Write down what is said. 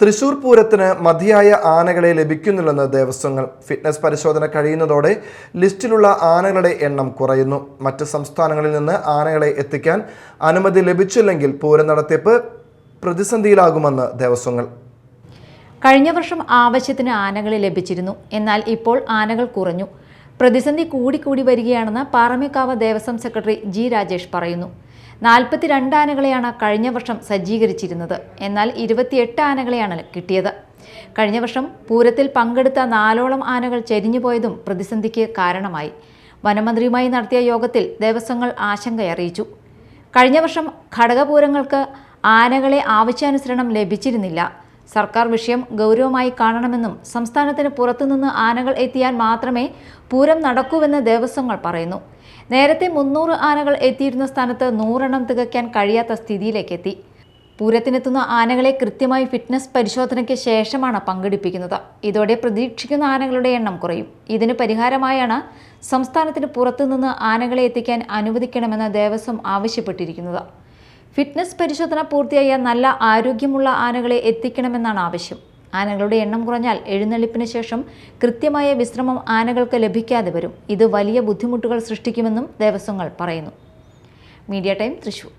തൃശൂർ പൂരത്തിന് മതിയായ ആനകളെ ലഭിക്കുന്നില്ലെന്ന് ദേവസ്വങ്ങൾ. ഫിറ്റ്നസ് പരിശോധന കഴിയുന്നതോടെ ലിസ്റ്റിലുള്ള ആനകളുടെ എണ്ണം കുറയുന്നു. മറ്റ് സംസ്ഥാനങ്ങളിൽ നിന്ന് ആനകളെ എത്തിക്കാൻ അനുമതി ലഭിച്ചില്ലെങ്കിൽ പൂരം നടത്തിപ്പ് പ്രതിസന്ധിയിലാകുമെന്ന് ദേവസ്വങ്ങൾ. കഴിഞ്ഞ വർഷം ആവശ്യത്തിന് ആനകളെ ലഭിച്ചിരുന്നു. എന്നാൽ ഇപ്പോൾ ആനകൾ കുറഞ്ഞു. പ്രതിസന്ധി കൂടിക്കൂടി വരികയാണെന്ന് പാറമേക്കാവ് ദേവസ്വം സെക്രട്ടറി ജി രാജേഷ് പറയുന്നു. നാൽപ്പത്തിരണ്ട് ആനകളെയാണ് കഴിഞ്ഞ വർഷം സജ്ജീകരിച്ചിരുന്നത്. എന്നാൽ ഇരുപത്തിയെട്ട് ആനകളെയാണ് കിട്ടിയത്. കഴിഞ്ഞ വർഷം പൂരത്തിൽ പങ്കെടുത്ത നാലോളം ആനകൾ ചെരിഞ്ഞുപോയതും പ്രതിസന്ധിക്ക് കാരണമായി. വനമന്ത്രിയുമായി നടത്തിയ യോഗത്തിൽ ദേവസ്വങ്ങൾ ആശങ്കയറിയിച്ചു കഴിഞ്ഞ വർഷം ഘടകപൂരങ്ങൾക്ക് ആനകളെ ആവശ്യാനുസരണം ലഭിച്ചിരുന്നില്ല. സർക്കാർ വിഷയം ഗൗരവമായി കാണണമെന്നും സംസ്ഥാനത്തിന് പുറത്തുനിന്ന് ആനകൾ എത്തിയാൽ മാത്രമേ പൂരം നടക്കൂവെന്ന് ദേവസ്വങ്ങൾ പറയുന്നു. നേരത്തെ മുന്നൂറ് ആനകൾ എത്തിയിരുന്ന സ്ഥാനത്ത് നൂറെണ്ണം തികയ്ക്കാൻ കഴിയാത്ത സ്ഥിതിയിലേക്കെത്തി. പൂരത്തിനെത്തുന്ന ആനകളെ കൃത്യമായി ഫിറ്റ്നസ് പരിശോധനയ്ക്ക് ശേഷമാണ് പങ്കെടുപ്പിക്കുന്നത്. ഇതോടെ പ്രതീക്ഷിക്കുന്ന ആനകളുടെ എണ്ണം കുറയും. ഇതിന് പരിഹാരമായാണ് സംസ്ഥാനത്തിന് പുറത്തുനിന്ന് ആനകളെ എത്തിക്കാൻ അനുവദിക്കണമെന്ന് ദേവസ്വം ആവശ്യപ്പെട്ടിരിക്കുന്നത്. ഫിറ്റ്നസ് പരിശോധന പൂർത്തിയായ നല്ല ആരോഗ്യമുള്ള ആനകളെ എത്തിക്കണമെന്നാണ് ആവശ്യം. ആനകളുടെ എണ്ണം കുറഞ്ഞാൽ എഴുന്നള്ളിപ്പിന് ശേഷം കൃത്യമായ വിശ്രമം ആനകൾക്ക് ലഭിക്കാതെ വരും. ഇത് വലിയ ബുദ്ധിമുട്ടുകൾ സൃഷ്ടിക്കുമെന്നും ദേവസ്വങ്ങൾ പറയുന്നു. Media time Thrissur.